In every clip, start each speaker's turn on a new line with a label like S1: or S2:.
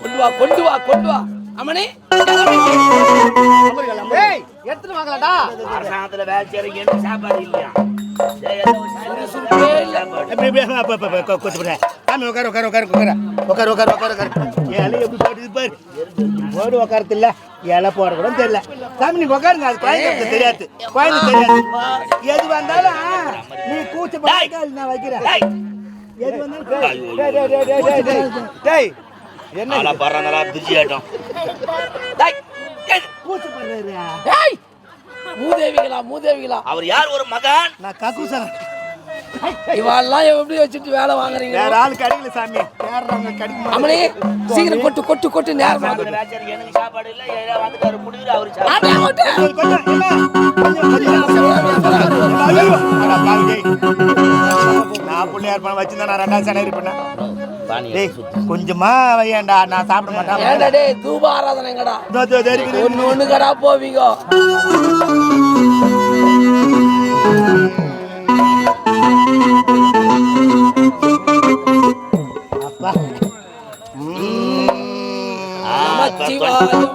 S1: கொண்டு வா கொண்டு வா கொண்டு வா. அம்மனே.
S2: ஏய் எடுத்துட்டு வாங்கலாம்டா.
S3: அரசாங்கத்துல வேலை செய்யறீங்க என்ன சாப்பாடு இல்லையா?
S4: உட்காரு உட்காரு உட்காரு உட்காரு உட்காரு உட்காரு உட்காரு உட்காரு இலை எப்படி போடுது பாரு. போடு உட்காரத்து இல்ல. இலை போட கூட தெரியல. சாமி நீங்க உட்காருங்க அது குழந்தைக்கு தெரியாது. குழந்தை தெரியாது. எது வந்தாலும் நீ கூச்சப்படாத நான் வைக்கிறேன். என்ன
S3: பறந்தலா பிஸி
S1: ஆட்டம் மூதேவிகளா மூதேவிகளா
S3: அவர் யார் ஒரு மகான்
S4: நான் கக்கு
S1: சார் எப்படி வச்சுட்டு வேலை வாங்குறீங்க
S4: வேற ஆள் சாமி
S1: வேற சீக்கிரம் கொட்டு கொட்டு கொட்டு நேரம்
S3: எனக்கு சாப்பாடு
S4: நான் புள்ளையார் பணம் வச்சிருந்தா நான் ரெண்டாவது சேனரி பண்ணேன் டேய். கொஞ்சமா வையேன்டா நான் சாப்பிட மாட்டேன்.
S1: டேய் தூப ஆராதனைங்கடா. ஒண்ணு ஒண்ணு கடா போவீங்க?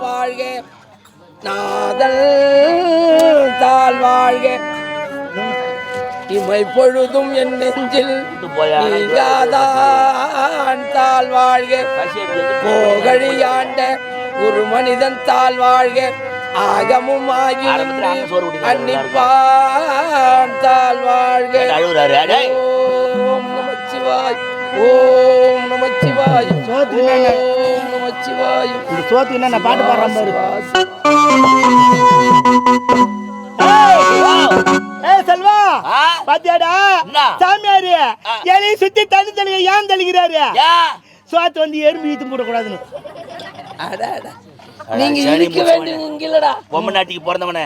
S1: வாழ்க. நாதல் தாழ் வாழ்க. இமை பொழுதும் என் நெஞ்சில் தாழ் வாழ்க. போகழியாண்ட ஒரு மனிதன் தாழ் வாழ்க. ஆகமும் ஆகி அன்னிப்பான் தாழ் வாழ்க. ஓம் நமச்சிவாய். ஓம் நமச்சிவாய். ஓம் நமச்சிவாய்.
S4: சோத்து என்ன? பாட்டு பாடுற
S3: மாதிரி
S4: பாத்தியாடா? சாமியாரு. எலையை சுத்தி தண்ணி தெளிக்க ஏன் தெளிக்கிறாரு? சோத்து வந்து எறும்பு ஈத்து போடக்கூடாதுன்னு.
S1: அட, அட. நீங்க இருக்க
S3: முடிச்சு
S1: வேண்டியது இங்கில்லடா
S3: பொம்மை நாட்டிக்கு பிறந்தவனே.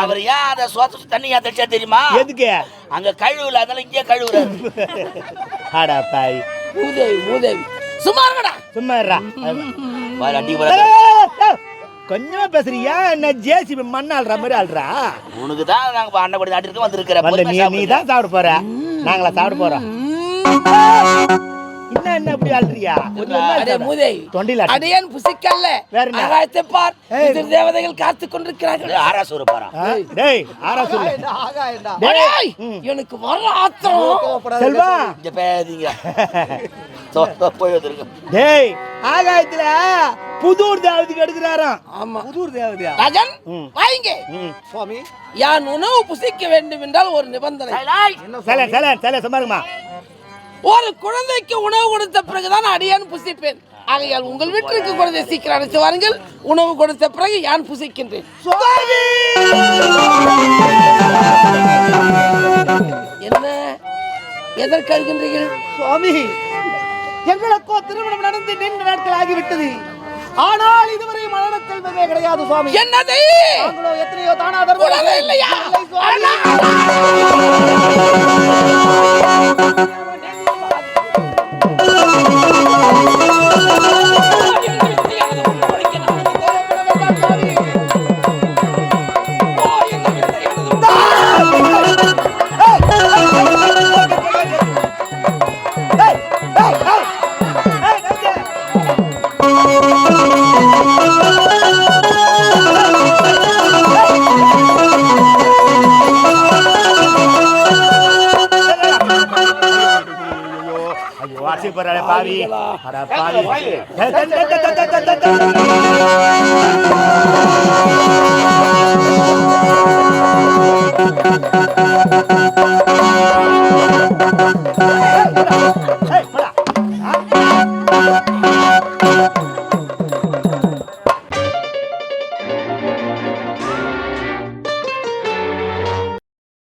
S3: அவர் ஏன் அதை சோத்து தண்ணி ஏன் தெளிச்சா தெரியுமா?
S4: எதுக்கு?
S3: அங்க கழுவுல அதனால இங்கே கழுவுறாரு
S4: ஆடா பாய்
S1: மூதேவி மூதேவி சும்மா இருங்கடா.
S4: சும்மா இருடா.
S3: பாரு,
S4: கொஞ்சமா பேசுறியா என்ன ஜேசிபி மண்ண ஆள்ற மாதிரி ஆள்றா?
S3: உனக்கு தான் நாங்க அண்ணன் கூட நாட்டிற்கு வந்திருக்கிற.
S4: வந்த நீ நீ. தான் சாப்பிட போற. நாங்களா சாப்பிட போறோம். என்ன என்ன இப்படி ஆள்றியா
S1: மூதேவி
S4: தொண்டில அடி.
S1: அடையன் புசிக்கல்ல.
S4: வேற?
S1: ஆகாயத்தை பார். இது தேவதைகள் காத்து கொண்டிருக்கிறார்கள்.
S3: டேய், சோறு. பாரா
S4: டேய் ஆரா சொல்லு
S2: ஆகாயண்டா
S1: அடேய், எனக்கு வர ஆத்திரம்.
S4: செல்வா.
S3: இங்க பேதீங்க
S4: டேய் ஆகாயத்துல புதூர் தேவதைக்கு எடுக்கிறாராம்
S1: ஆமா.
S4: புதூர் தேவதையா?
S1: ராஜன். வாங்க.
S2: சுவாமி.
S1: யான் உணவு புசிக்க வேண்டும் என்றால் ஒரு நிபந்தனை.
S4: சல. சல சல சும்மாருமா
S1: ஒரு குழந்தைக்கு உணவு கொடுத்த பிறகுதான் அடியான் புசிப்பேன். ஆகையால் உங்கள் வீட்டிற்கு குழந்தை சீக்கிரம் அழைத்து வாருங்கள். உணவு கொடுத்த பிறகு யான் புசிக்கின்றேன். என்ன? எதற்கு அழுகின்றீர்கள்?
S2: சுவாமி எங்களுக்கோ திருமணம் நடந்து நீண்ட நாட்கள் ஆகிவிட்டது. ஆனால் இதுவரை மரண செல்வமே கிடையாது சுவாமி.
S1: என்னது?
S2: எத்தனையோ தானாதர்
S1: குழந்தை இல்லையா?
S4: ஐயோ ஆசைப்படுற பாவி அட பாவி Thank
S1: you.